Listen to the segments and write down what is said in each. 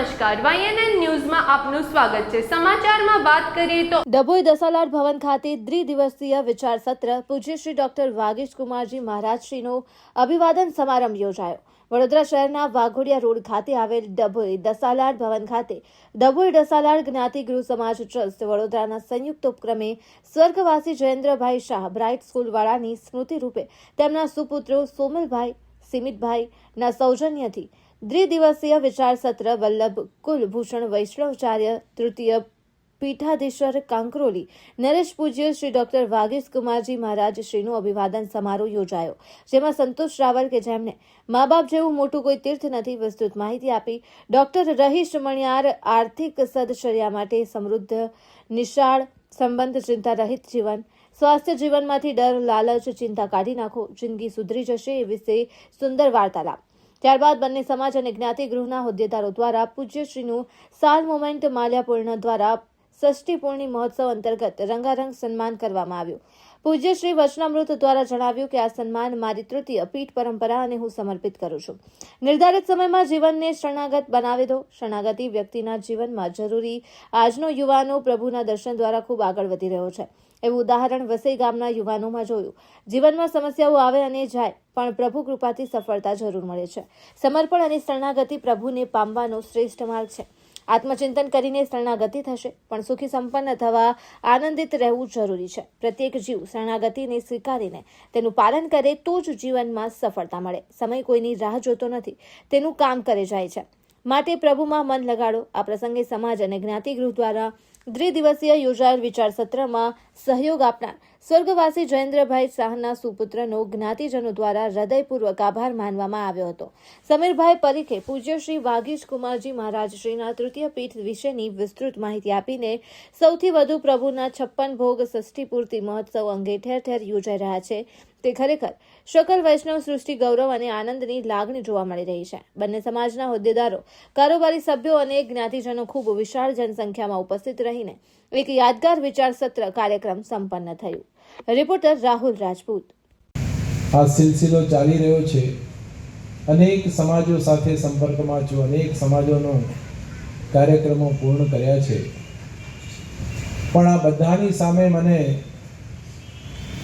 નમસ્કાર. વાયએનએન ન્યૂઝમાં આપનું સ્વાગત છે. સમાચારમાં વાત કરીએ તો ડભોઈ દસાલાડ ભવન ખાતે દ્વિદિવસીય વિચાર સત્ર પૂજ્ય શ્રી ડોક્ટર વાગીશ કુમારજી મહારાજશ્રીનો અભિવાદન સમારંભ યોજાયો. વડોદરા શહેરના વાઘોડિયા રોડ ખાતે આવેલ ડભોઈ દસાલાડ ભવન ખાતે ડભોઈ દસાલાડ જ્ઞાતિ ગૃહ સમાજ ટ્રસ્ટ વડોદરાના સંયુક્ત ઉપક્રમે સ્વર્ગવાસી જયેન્દ્રભાઈ શાહ બ્રાઇટ સ્કૂલવાળાની સ્મૃતિ રૂપે તેમના સુપુત્રો સોમલભાઈ સિમિતભાઈના સૌજન્યથી દ્વિદિવસીય વિચાર સત્ર વલ્લભ કુલભૂષણ વૈષ્ણવચાર્ય તૃતીય પીઠાધીશ્વર કાંકરોલી. નરેશ પૂજ્ય શ્રી ડોક્ટર વાગીશ કુમારજી મહારાજ શ્રીનું અભિવાદન સમારોહ યોજાયો, જેમાં સંતોષ રાવલ કે જેમને મા બાપ જેવું મોટું કોઈ તીર્થ નથી વિસ્તૃત માહિતી આપી, ડોક્ટર રહીશ મણિયાર આર્થિક સદચર્યા માટે સમૃદ્ધ, નિશાળ, સંબંધ ચિંતા રહિત જીવન, સ્વાસ્થ્ય જીવનમાંથી ડર, લાલચ, ચિંતા કાઢી નાખો, જિંદગી સુધરી જશે એ વિશે સુંદર વાર્તાલાપ. ત્યારબાદ બંને સમાજ અને જ્ઞાતિ ગૃહના હોદ્દેદારો દ્વારા પૂજ્યશ્રીનું સાલ મોમેન્ટ માલ્યાપૂર્ણ દ્વારા ષષ્ઠી પૂર્ણિ મહોત્સવ અંતર્ગત રંગારંગ સન્માન કરવામાં આવ્યું. પૂજ્ય શ્રી વચનામૃત દ્વારા જણાવ્યું કે આ સન્માન મારી તૃતીય પીઠ પરંપરા અને હું સમર્પિત કરું છું. નિર્ધારિત સમયમાં જીવનને શરણાગત બનાવી દો. શરણાગતિ વ્યક્તિના જીવનમાં જરૂરી આજનો યુવાનો પ્રભુના દર્શન દ્વારા ખૂબ આગળ વધી રહ્યો છે. એવું ઉદાહરણ વસઈ ગામના યુવાનોમાં જોયું. જીવનમાં સમસ્યાઓ આવે અને જાય, પણ પ્રભુ કૃપાથી સફળતા જરૂર મળે છે. સમર્પણ અને શરણાગતિ પ્રભુને પામવાનો શ્રેષ્ઠ માર્ગ છે. આત્મચિંતન કરીને શરણાગતિ થશે. પણ સુખી સંપન્ન થવા આનંદિત રહેવું જરૂરી છે. પ્રત્યેક જીવ શરણાગતિને સ્વીકારીને તેનું પાલન કરે તો જ જીવનમાં સફળતા મળે. સમય કોઈની રાહ જોતો નથી. તેનું કામ કરે જાય છે. માટે પ્રભુમાં મન લગાડો. આ પ્રસંગે સમાજ અને જ્ઞાતિગૃહ દ્વારા દ્વિદિવસીય યોજાયેલ વિચાર સત્રમાં સહયોગ આપનાર સ્વર્ગવાસી જયેન્દ્રભાઈ શાહના સુપુત્રનો જ્ઞાતિજનો દ્વારા હૃદયપૂર્વક આભાર માનવામાં આવ્યો હતો. સમીરભાઈ પરીખે પૂજ્ય શ્રી વાગીશ કુમારજી મહારાજ શ્રીના તૃતીય પીઠ વિશેની વિસ્તૃત માહિતી આપીને સૌથી વધુ પ્રભુના છપ્પન ભોગ ષષ્ઠી પૂર્તિ મહોત્સવ અંગે ઠેર ઠેર યોજાઈ રહ્યા છે. તે ખરેખર શકલ વૈષ્ણવ સૃષ્ટિ ગૌરવ અને આનંદની લાગણી જોવા મળી રહી છે. બંને સમાજના હોદ્દેદારો, કારોબારી સભ્યો અને જ્ઞાતિજનો ખૂબ વિશાળ જનસંખ્યામાં ઉપસ્થિત રહીને એક યાદગાર વિચાર સત્ર કાર્યક્રમ સંપન્ન થયું. રિપોર્ટર રાહુલ રાજપૂત. આ સિલસિલો ચાલી રહ્યો છે. અનેક સમાજો સાથે સંપર્કમાં છું. અનેક સમાજોનો કાર્યક્રમો પૂર્ણ કર્યા છે. પણ આ બધાની સામે મને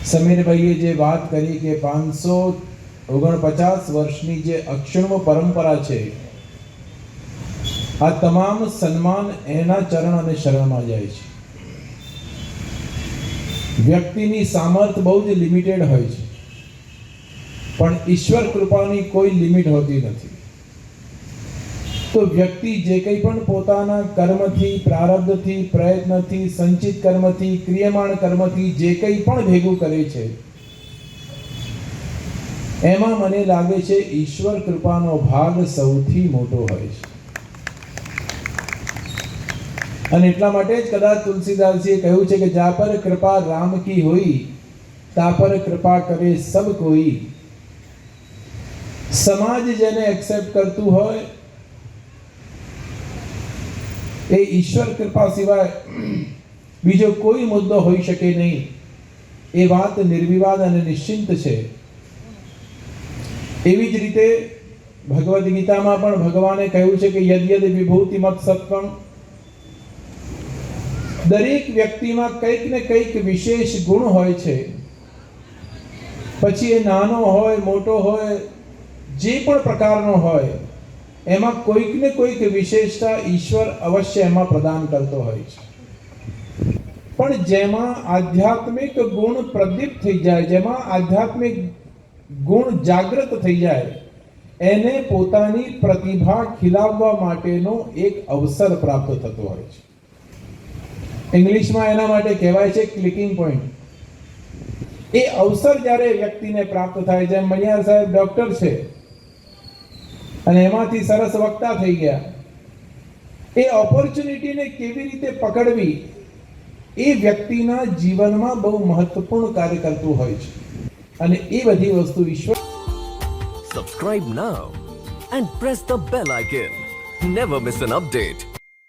સમીરભાઈએ જે વાત કરી કે પાંચસો ઓગણપચાસ વર્ષની જે અક્ષણો પરંપરા છે, આ તમામ સન્માન એના ચરણ અને શરણમાં જાય છે. વ્યક્તિની સામર્થ બહુ જ લિમિટેડ હોય છે. પણ ઈશ્વર કૃપાની કોઈ લિમિટ હોતી નથી. તો વ્યક્તિ જે કંઈ પણ પોતાના કર્મથી, પ્રારબ્ધથી, પ્રયત્નથી, સંચિત કર્મથી, ક્રિયમાણ કર્મથી જે કંઈ પણ ભેગું કરે છે, એમાં મને લાગે છે ઈશ્વર કૃપાનો ભાગ સૌથી મોટો હોય છે. અને એટલા માટે જ કદાચ તુલસીદાસજીએ કહ્યું છે કે જા પર કૃપા રામ કી હોઈ તા પર કૃપા કરે સબ કોઈ. સમાજ જેને એક્સેપ્ટ કરતું હોય એ ઈશ્વર કૃપા સિવાય બીજો કોઈ મુદ્દો હોઈ શકે નહીં. એ વાત નિર્વિવાદ અને નિશ્ચિંત છે. એવી જ રીતે ભગવદ્ ગીતામાં પણ ભગવાને કહ્યું છે કે યદ યદ વિભૂતિ મત સત્વમ દરેક વ્યક્તિમાં કંઈક ને કંઈક વિશેષ ગુણ હોય છે. પછી એ નાનો હોય, મોટો હોય, જે પણ પ્રકારનો હોય એમાં કોઈક ને કોઈક વિશેષતા ઈશ્વર અવશ્ય એમાં પ્રદાન કરતો હોય છે. પણ જેમાં આધ્યાત્મિક ગુણ પ્રદીપ્ત થઈ જાય, જેમાં આધ્યાત્મિક ગુણ જાગૃત થઈ જાય, એને પોતાની પ્રતિભા ખીલાવવા માટેનો એક અવસર પ્રાપ્ત થતો હોય છે. ઇંગ્લિશમાં એના માટે કહેવાય છે ક્લિકિંગ પોઈન્ટ. એ અવસર જ્યારે વ્યક્તિને પ્રાપ્ત થાય, જેમ મણિયાર સાહેબ ડોક્ટર છે અને એમાંથી સરસ વક્તા થઈ ગયા. એ ઓપોર્ચ્યુનિટીને કેવી રીતે પકડવી? એ વ્યક્તિના જીવનમાં બહુ મહત્વપૂર્ણ કાર્ય કરતું હોય છે. અને એ બધી વસ્તુ વિશ્વ subscribe now and press the bell icon never miss an update.